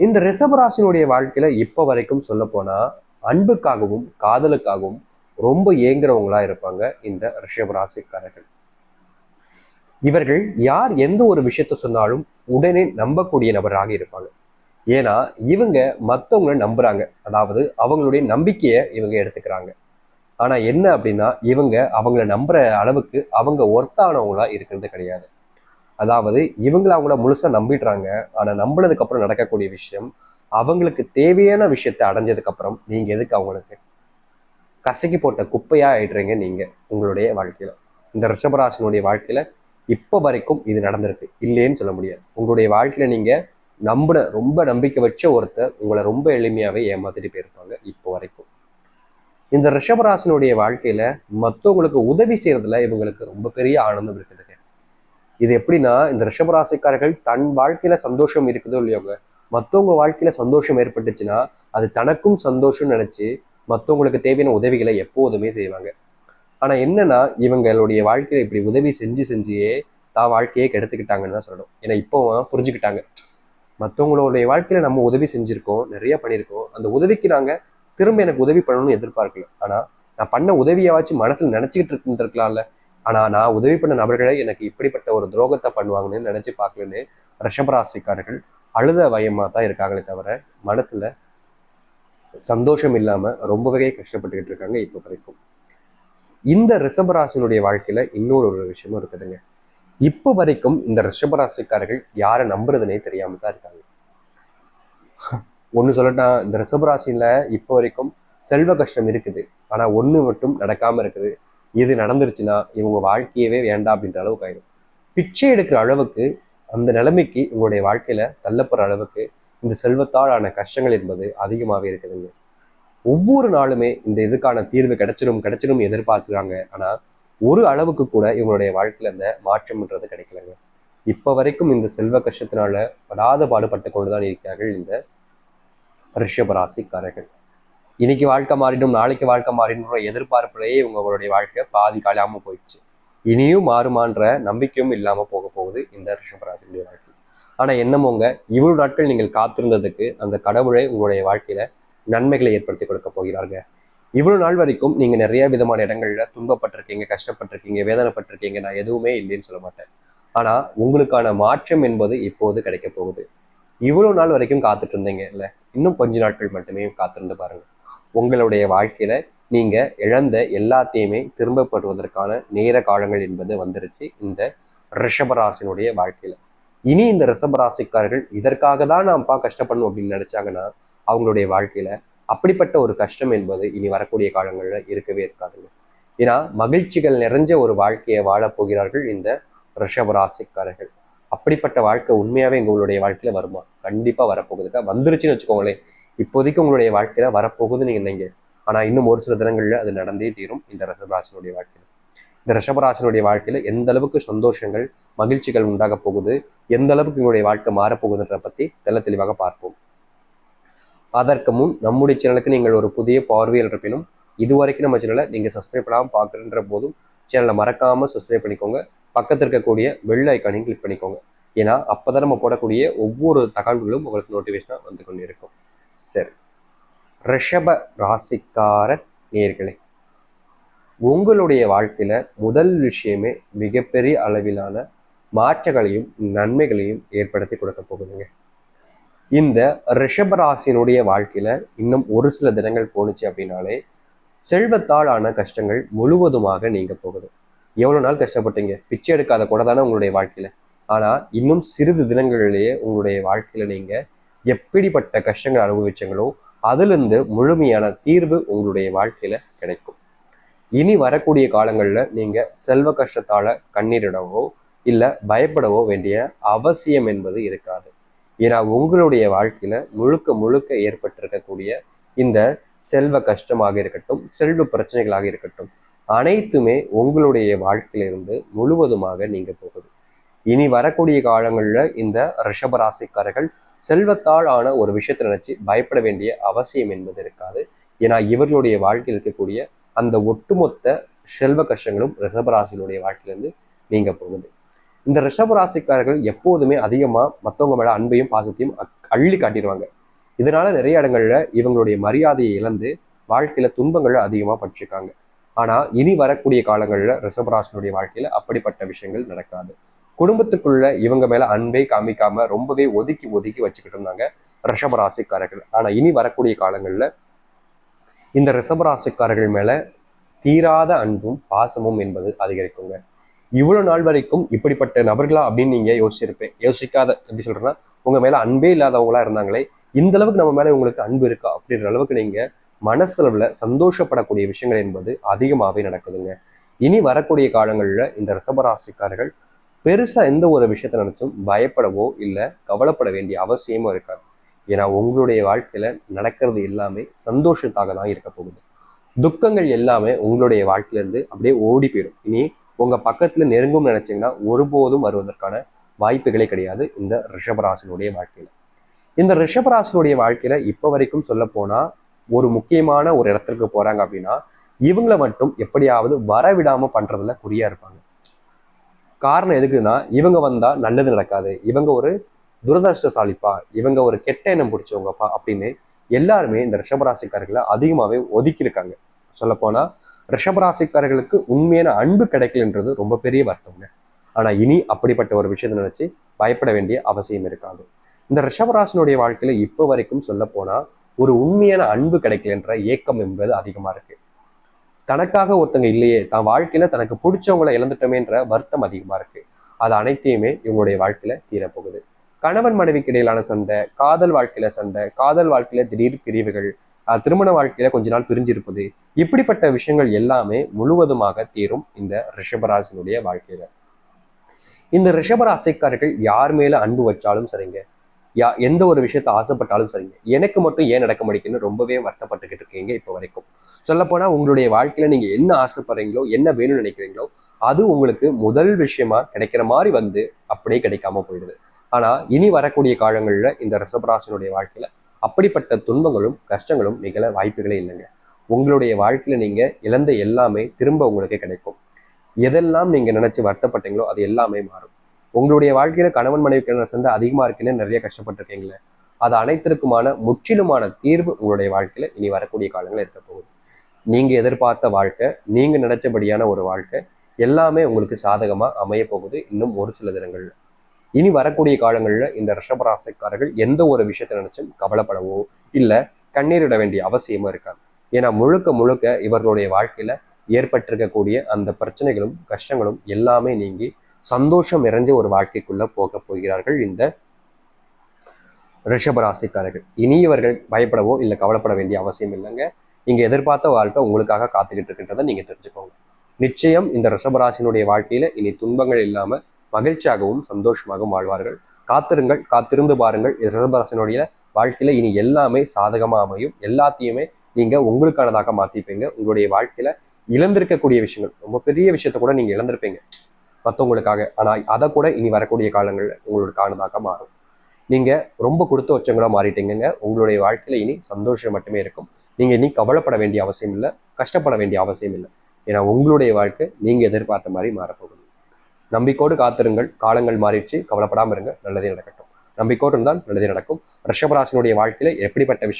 இந்த ரிஷபராசினுடைய வாழ்க்கையில இப்போ வரைக்கும் சொல்ல போனா அன்புக்காகவும் காதலுக்காகவும் ரொம்ப ஏங்குறவங்களா இருப்பாங்க இந்த ரிஷபராசிக்காரர்கள் இவர்கள் யார் எந்த ஒரு விஷயத்த சொன்னாலும் உடனே நம்பக்கூடிய நபராக இருப்பாங்க. ஏன்னா இவங்க மற்றவங்களை நம்புறாங்க. அதாவது அவங்களுடைய நம்பிக்கையை இவங்க எடுத்துக்கிறாங்க. ஆனா என்ன அப்படின்னா இவங்க அவங்கள நம்புற அளவுக்கு அவங்க ஒர்த்தானவங்களா இருக்கிறது கிடையாது. அதாவது இவங்களை அவங்கள முழுசா நம்பிடுறாங்க. ஆனா நம்பினதுக்கு அப்புறம் நடக்கக்கூடிய விஷயம் அவங்களுக்கு தேவையான விஷயத்தை அடைஞ்சதுக்கு அப்புறம் நீங்க எதுக்கு அவங்களுக்கு கசக்கி போட்ட குப்பையா ஆயிடுறீங்க நீங்க உங்களுடைய வாழ்க்கையில? இந்த ரிஷபராசனுடைய வாழ்க்கையில இப்ப வரைக்கும் இது நடந்திருக்கு. இல்லைன்னு சொல்ல முடியாது. உங்களுடைய வாழ்க்கையில நீங்க நம்பின ரொம்ப நம்பிக்கை வச்ச ஒருத்தர் உங்களை ரொம்ப எளிமையாவே ஏமாத்திட்டு போயிருப்பாங்க இப்போ வரைக்கும். இந்த ரிஷபராசனுடைய வாழ்க்கையில மற்றவங்களுக்கு உதவி செய்யறதுல இவங்களுக்கு ரொம்ப பெரிய ஆனந்தம் இருக்குது. இது எப்படின்னா இந்த ரிஷபராசிக்காரர்கள் தன் வாழ்க்கையில சந்தோஷம் இருக்குதோ இல்லையோங்க. மற்றவங்க வாழ்க்கையில சந்தோஷம் ஏற்பட்டுச்சுன்னா அது தனக்கும் சந்தோஷம் நினைச்சு மற்றவங்களுக்கு தேவையான உதவிகளை எப்போதுமே செய்வாங்க. ஆனா என்னன்னா இவங்களுடைய வாழ்க்கையில இப்படி உதவி செஞ்சு செஞ்சியே தான் வாழ்க்கையே கெடுத்துக்கிட்டாங்கன்னு தான் சொல்லணும். ஏன்னா இப்போ புரிஞ்சுக்கிட்டாங்க. மற்றவங்களுடைய வாழ்க்கையில நம்ம உதவி செஞ்சிருக்கோம் நிறைய பண்ணியிருக்கோம் அந்த உதவிக்கு நாங்க திரும்ப எனக்கு உதவி பண்ணணும்னு எதிர்பார்க்கல. ஆனா நான் பண்ண உதவியாச்சும் மனசுல நினைச்சுக்கிட்டு இருக்கலாம்ல ஆனா நான் உதவி பண்ண நபர்களே எனக்கு இப்படிப்பட்ட ஒரு துரோகத்தை பண்ணுவாங்கன்னு நினைச்சு பார்க்கலன்னு ரிஷபராசிக்காரர்கள் அழுத வயமாக தான் இருக்காங்களே தவிர மனசுல சந்தோஷம் இல்லாம ரொம்பவே கஷ்டப்பட்டுக்கிட்டு இருக்காங்க இப்போ வரைக்கும். இந்த ரிஷபராசினுடைய வாழ்க்கையில இன்னொரு ஒரு விஷயமும் இருக்குதுங்க. இப்போ வரைக்கும் இந்த ரிஷபராசிக்காரர்கள் யாரை நம்புறதுனே தெரியாம தான் இருக்காங்க. ஒன்று சொல்லட்டா இந்த ரிஷபராசியில் இப்போ வரைக்கும் செல்வ கஷ்டம் இருக்குது. ஆனா ஒண்ணு மட்டும் நடக்காம இருக்குது. இது நடந்துருச்சுன்னா இவங்க வாழ்க்கையவே வேண்டாம் அப்படின்ற அளவுக்கு ஆயிடும் பிச்சை எடுக்கிற அளவுக்கு அந்த நிலைமைக்கு உங்களுடைய வாழ்க்கையில தள்ளப்படுற அளவுக்கு இந்த செல்வத்தால் ஆன கஷ்டங்கள் என்பது அதிகமாகவே இருக்குதுங்க. ஒவ்வொரு நாளுமே இந்த இதுக்கான தீர்வு கிடைச்சிடும் கிடைச்சிடும் எதிர்பார்க்குறாங்க. ஆனா ஒரு அளவுக்கு கூட இவங்களுடைய வாழ்க்கையில இந்த மாற்றம்ன்றது கிடைக்கலங்க. இப்ப வரைக்கும் இந்த செல்வ கஷ்டத்தினால படாத பாடுபட்டு கொண்டுதான் இருக்கிறார்கள் இந்த ரிஷபராசிக்காரர்கள் இன்னைக்கு வாழ்க்கை மாறிடும் நாளைக்கு வாழ்க்கை மாறிடும்ன்ற எதிர்பார்ப்புலேயே இவங்களுடைய வாழ்க்கை பாதி காலாமல் போயிடுச்சு. இனியும் மாறுமான்ற நம்பிக்கையும் இல்லாம போக போகுது இந்த ரிஷபராஜனுடைய வாழ்க்கை. ஆனா என்னமோங்க இவ்வளவு நாட்கள் நீங்கள் காத்திருந்ததுக்கு அந்த கடவுளை உங்களுடைய வாழ்க்கையில நன்மைகளை ஏற்படுத்தி கொடுக்க போகிறாங்க இவ்வளவு நாள் வரைக்கும் நீங்க நிறைய விதமான இடங்கள்ல துன்பப்பட்டிருக்கீங்க கஷ்டப்பட்டிருக்கீங்க வேதனைப்பட்டிருக்கீங்க. நான் எதுவுமே இல்லைன்னு சொல்ல மாட்டேன். ஆனா உங்களுக்கான மாற்றம் என்பது இப்போது கிடைக்க போகுது. இவ்வளவு நாள் வரைக்கும் காத்துட்டு இருந்தீங்க இல்ல? இன்னும் கொஞ்ச நாட்கள் மட்டுமே காத்திருந்து பாருங்க. உங்களுடைய வாழ்க்கையில நீங்க இழந்த எல்லாத்தையுமே திரும்ப பெறுவதற்கான நேர காலங்கள் என்பது வந்துருச்சு இந்த ரிஷபராசினுடைய வாழ்க்கையில. இனி இந்த ரிஷபராசிக்காரர்கள் இதற்காக தான் நான்ப்பா கஷ்டப்படணும் அப்படின்னு நினைச்சாங்கன்னா அவங்களுடைய வாழ்க்கையில அப்படிப்பட்ட ஒரு கஷ்டம் என்பது இனி வரக்கூடிய காலங்கள்ல இருக்கவே இருக்காதுங்க. ஏன்னா மகிழ்ச்சிகள் நிறைஞ்ச ஒரு வாழ்க்கையை வாழப் போகிறார்கள் இந்த ரிஷபராசிக்காரர்கள். அப்படிப்பட்ட வாழ்க்கை உண்மையாவே எங்களுடைய வாழ்க்கையில வருமா? கண்டிப்பா வரப்போகுதுக்கா வந்துருச்சுன்னு வச்சுக்கோங்களேன். இப்போதைக்கு உங்களுடைய வாழ்க்கையில வரப்போகுது நீங்க நினைங்க ஆனா இன்னும் ஒரு சில தினங்கள்ல அது நடந்தே தீரும் இந்த ரிஷபராசனுடைய வாழ்க்கையில. இந்த ரிஷபராசனுடைய வாழ்க்கையில எந்த அளவுக்கு சந்தோஷங்கள் மகிழ்ச்சிகள் உண்டாக போகுது எந்த அளவுக்கு உங்களுடைய வாழ்க்கை மாறப்போகுதுன்ற பத்தி தெல்ல தெளிவாக பார்ப்போம். அதற்கு முன் நம்முடைய சேனலுக்கு நீங்கள் ஒரு புதிய பார்வையில் இருப்பினும் இதுவரைக்கும் நம்ம சேனலை நீங்க சப்ஸ்கிரைப் பண்ணாமல் பார்க்குறன்ற போதும் சேனலை மறக்காம சப்ஸ்கிரைப் பண்ணிக்கோங்க. பக்கத்தில் இருக்கக்கூடிய பெல் ஐக்கானையும் கிளிக் பண்ணிக்கோங்க. ஏன்னா அப்பதான் நம்ம போடக்கூடிய ஒவ்வொரு தகவல்களும் உங்களுக்கு நோட்டிஃபிகேஷனாக வந்து கொண்டு இருக்கும். சரி. ரிஷப ராசிக்கார நேர்களே உங்களுடைய வாழ்க்கையில முதல் விஷயமே மிகப்பெரிய அளவிலான மாற்றங்களையும் நன்மைகளையும் ஏற்படுத்தி கொடுக்க போகுதுங்க. இந்த ரிஷபராசினுடைய வாழ்க்கையில இன்னும் ஒரு சில தினங்கள் போணுச்சு அப்படின்னாலே செல்வத்தால் ஆன கஷ்டங்கள் முழுவதுமாக நீங்க போகுது. எவ்வளவு நாள் கஷ்டப்பட்டீங்க? பிச்சை எடுக்காத கூட தானே உங்களுடைய வாழ்க்கையில. ஆனா இன்னும் சிறிது தினங்களிலேயே உங்களுடைய வாழ்க்கையில நீங்க எப்படிப்பட்ட கஷ்டங்கள் அனுபவிச்சங்களோ அதிலிருந்து முழுமையான தீர்வு உங்களுடைய வாழ்க்கையில கிடைக்கும். இனி வரக்கூடிய காலங்கள்ல நீங்க செல்வ கஷ்டத்தால கண்ணீரிடவோ இல்ல பயப்படவோ வேண்டிய அவசியம் என்பது இருக்காது. ஏன்னா உங்களுடைய வாழ்க்கையில முழுக்க முழுக்க ஏற்பட்டிருக்கக்கூடிய இந்த செல்வ கஷ்டமாக இருக்கட்டும் செல்வ பிரச்சனைகளாக இருக்கட்டும் அனைத்துமே உங்களுடைய வாழ்க்கையிலிருந்து முழுவதுமாக நீங்க போகும் இனி வரக்கூடிய காலங்களில் இந்த ரிஷபராசிக்காரர்கள் செல்வத்தால் ஆன ஒரு விஷயத்தை நினைச்சு பயப்பட வேண்டிய அவசியம் என்பது இருக்காது. ஏன்னா இவர்களுடைய வாழ்க்கையில் இருக்கக்கூடிய அந்த ஒட்டுமொத்த செல்வ கஷ்டங்களும் ரிஷபராசினுடைய வாழ்க்கையிலேருந்து நீங்க போகுது. இந்த ரிஷபராசிக்காரர்கள் எப்போதுமே அதிகமா மத்தவங்க மேல அன்பையும் பாசத்தையும் அள்ளி காட்டிடுவாங்க. இதனால நிறைய இடங்கள்ல இவங்களுடைய மரியாதையை இழந்து வாழ்க்கையில துன்பங்களை அதிகமா பட்டிருக்காங்க. ஆனா இனி வரக்கூடிய காலங்கள்ல ரிஷபராசினுடைய வாழ்க்கையில அப்படிப்பட்ட விஷயங்கள் நடக்காது. குடும்பத்துக்குள்ள இவங்க மேல அன்பே காமிக்காம ரொம்பவே ஒதுக்கி ஒதுக்கி வச்சுக்கிட்டு இருந்தாங்க ரிஷபராசிக்காரர்கள். ஆனா இனி வரக்கூடிய காலங்கள்ல இந்த ரிஷபராசிக்காரர்கள் மேல தீராத அன்பும் பாசமும் என்பது அதிகரிக்குங்க. இவ்வளவு நாள் வரைக்கும் இப்படிப்பட்ட நபர்களா அப்படின்னு நீங்க யோசிச்சிருப்பேன் யோசிக்காத எப்படி சொல்றேன்னா உங்க மேல அன்பே இல்லாதவங்களா இருந்தாங்களே இந்த அளவுக்கு நம்ம மேல உங்களுக்கு அன்பு இருக்கா? அப்படின்ற அளவுக்கு நீங்க மனசளவுல சந்தோஷப்படக்கூடிய விஷயங்கள் என்பது அதிகமாகவே நடக்குதுங்க. இனி வரக்கூடிய காலங்களில் இந்த ரிஷபராசிக்காரர்கள் பெருசாக எந்த ஒரு விஷயத்த நினச்சும் பயப்படவோ இல்லை கவலைப்பட வேண்டிய அவசியமும் இருக்காது. ஏன்னா உங்களுடைய வாழ்க்கையில் நடக்கிறது எல்லாமே சந்தோஷத்தாக தான் இருக்க போகுது. துக்கங்கள் எல்லாமே உங்களுடைய வாழ்க்கையிலேருந்து அப்படியே ஓடி போயிடும். இனி உங்கள் பக்கத்தில் நெருங்கும் நினச்சிங்கன்னா ஒருபோதும் வருவதற்கான வாய்ப்புகளே கிடையாது இந்த ரிஷபராசனுடைய வாழ்க்கையில். இந்த ரிஷபராசனுடைய வாழ்க்கையில் இப்போ வரைக்கும் சொல்ல போனால் ஒரு முக்கியமான ஒரு இடத்திற்கு போகிறாங்க அப்படின்னா இவங்களை மட்டும் எப்படியாவது வரவிடாமல் பண்ணுறதுல குறியாக இருப்பாங்க. காரணம் எதுக்குன்னா இவங்க வந்தால் நல்லது நடக்காது. இவங்க ஒரு துரதிருஷ்டசாலிப்பா இவங்க ஒரு கெட்ட எண்ணம் பிடிச்சவங்கப்பா அப்படின்னு எல்லாருமே இந்த ரிஷபராசிக்காரர்களை அதிகமாகவே ஒதுக்கியிருக்காங்க. சொல்லப்போனால் ரிஷபராசிக்காரர்களுக்கு உண்மையான அன்பு கிடைக்கலன்றது ரொம்ப பெரிய வருத்தம்ங்க. ஆனால் இனி அப்படிப்பட்ட ஒரு விஷயத்தை நினச்சி பயப்பட வேண்டிய அவசியம் இருக்காது. இந்த ரிஷபராசினுடைய வாழ்க்கையில் இப்போ வரைக்கும் சொல்லப்போனால் ஒரு உண்மையான அன்பு கிடைக்கலன்ற ஏக்கம் என்பது அதிகமாக இருக்குது தனக்காக ஒருத்தங்க இல்லையே தான் வாழ்க்கையில தனக்கு பிடிச்சவங்களை இழந்துட்டோமேன்ற வருத்தம் அதிகமா இருக்கு. அது அனைத்தையுமே இவங்களுடைய வாழ்க்கையில தீரப்போகுது. கணவன் மனைவிக்கு இடையிலான சண்டை காதல் வாழ்க்கையில சண்டை காதல் வாழ்க்கையில திடீர் பிரிவுகள் திருமண வாழ்க்கையில கொஞ்ச நாள் பிரிஞ்சிருப்பது இப்படிப்பட்ட விஷயங்கள் எல்லாமே முழுவதுமாக தீரும் இந்த ரிஷபராசினுடைய வாழ்க்கையில. இந்த ரிஷபராசிக்காரர்கள் யார் மேல அன்பு வச்சாலும் சரிங்க. யா எந்த ஒரு விஷயத்த ஆசைப்பட்டாலும் சரிங்க. எனக்கு மட்டும் ஏன் நடக்க மாட்டேங்குன்னு ரொம்பவே வருத்தப்பட்டுக்கிட்டு இருக்கீங்க இப்போ வரைக்கும். சொல்லப்போனா உங்களுடைய வாழ்க்கையில நீங்க என்ன ஆசைப்படுறீங்களோ என்ன வேணும்னு நினைக்கிறீங்களோ அது உங்களுக்கு முதல் விஷயமா கிடைக்கிற மாதிரி வந்து அப்படியே கிடைக்காம போயிடுது. ஆனா இனி வரக்கூடிய காலங்களில் இந்த ரிஷபராசினுடைய வாழ்க்கையில அப்படிப்பட்ட துன்பங்களும் கஷ்டங்களும் நிகழ வாய்ப்புகளே இல்லைங்க. உங்களுடைய வாழ்க்கையில நீங்க இழந்த எல்லாமே திரும்ப உங்களுக்கு கிடைக்கும். எதெல்லாம் நீங்க நினைச்சு வருத்தப்பட்டீங்களோ அது எல்லாமே மாறும். உங்களுடைய வாழ்க்கையில கணவன் மனைவிக்கான சண்டை அதிகமா இருக்குன்னு நிறைய கஷ்டப்பட்டிருக்கீங்களே அது அனைத்திற்குமான முற்றிலுமான தீர்வு உங்களுடைய வாழ்க்கையில இனி வரக்கூடிய காலங்கள் இருக்க போகுது. நீங்க எதிர்பார்த்த வாழ்க்கை நீங்க நினைச்சபடியான ஒரு வாழ்க்கை எல்லாமே உங்களுக்கு சாதகமா அமைய போகுது இன்னும் ஒரு சில தினங்கள்ல. இனி வரக்கூடிய காலங்கள்ல இந்த ரிஷபராசிக்காரர்கள் எந்த ஒரு விஷயத்தை நினைச்சும் கவலைப்படவோ இல்ல கண்ணீரிட வேண்டிய அவசியமும் இருக்காது. ஏன்னா முழுக்க முழுக்க இவர்களுடைய வாழ்க்கையில ஏற்பட்டிருக்கக்கூடிய அந்த பிரச்சனைகளும் கஷ்டங்களும் எல்லாமே நீங்கி சந்தோஷம் நிறைஞ்ச ஒரு வாழ்க்கைக்குள்ள போக போகிறார்கள் இந்த ரிஷபராசிக்காரர்கள் இனி இவர்கள் பயப்படவோ இல்லை கவலைப்பட வேண்டிய அவசியம் இல்லைங்க. நீங்க எதிர்பார்த்த வாழ்க்கை உங்களுக்காக காத்துக்கிட்டு இருக்கின்றதை நீங்க தெரிஞ்சுக்கோங்க. நிச்சயம் இந்த ரிஷபராசினுடைய வாழ்க்கையில இனி துன்பங்கள் இல்லாம மகிழ்ச்சியாகவும் சந்தோஷமாகவும் வாழ்வார்கள். காத்திருங்கள் காத்திருந்து பாருங்கள். ரிஷபராசினுடைய வாழ்க்கையில இனி எல்லாமே சாதகமா அமையும். எல்லாத்தையுமே நீங்க உங்களுக்கானதாக மாத்திப்பீங்க. உங்களுடைய வாழ்க்கையில இழந்திருக்கக்கூடிய விஷயங்கள் ரொம்ப பெரிய விஷயத்த கூட நீங்க இழந்திருப்பீங்க. மற்றவங்களுக்காக ஆனா அதை கூட இனி வரக்கூடிய காலங்களில் உங்களோட காணதாக மாறும். நீங்க ரொம்ப கொடுத்து வச்சவங்களா மாறிட்டீங்கங்க. உங்களுடைய வாழ்க்கையில இனி சந்தோஷம் மட்டுமே இருக்கும். நீங்க இனி கவலைப்பட வேண்டிய அவசியம் இல்லை. கஷ்டப்பட வேண்டிய அவசியம் இல்லை. ஏன்னா உங்களுடைய வாழ்க்கை நீங்க எதிர்பார்த்த மாதிரி மாறப்போகுது. நம்பிக்கோடு காத்திருங்கள். காலங்கள் மாறிடுச்சு. கவலைப்படாம இருங்க. நல்லதே நடக்கட்டும். நம்பிக்கோடு இருந்தால் நல்லதே நடக்கும். ரிஷபராசனுடைய வாழ்க்கையில எப்படிப்பட்ட விஷயம்